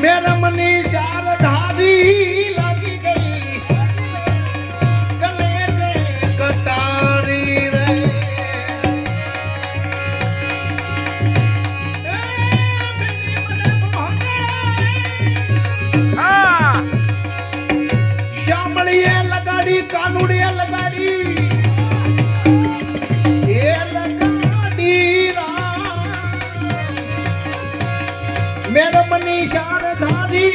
મેરમની ચાર ધારી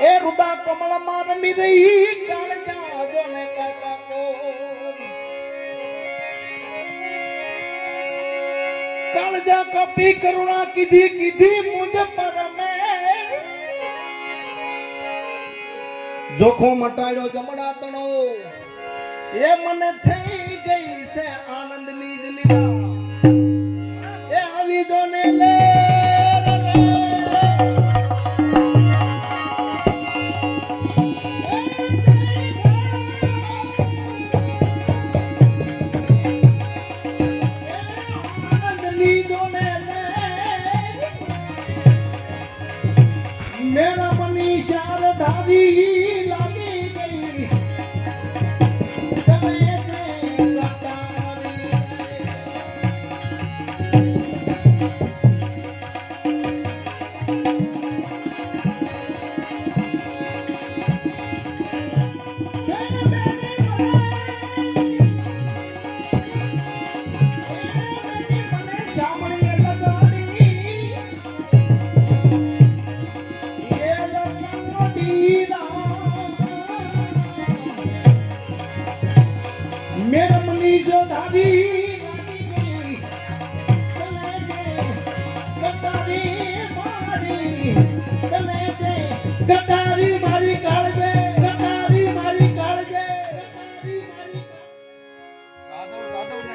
એ રુદા કમળમાં રમી રહી કાળજા જોને કાકા કો કાળજા કપી કરુણા કીધી કીધી મુજ પરમે. જોખો મટાડ્યો જમણા તણો. એ મને થઈ ગઈ છે મેરમની જો દાવી ગટારી મારી કાળજે ગટારી મારી કાળજે સાધવ સાધવ ને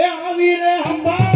એ આવી રે હંભા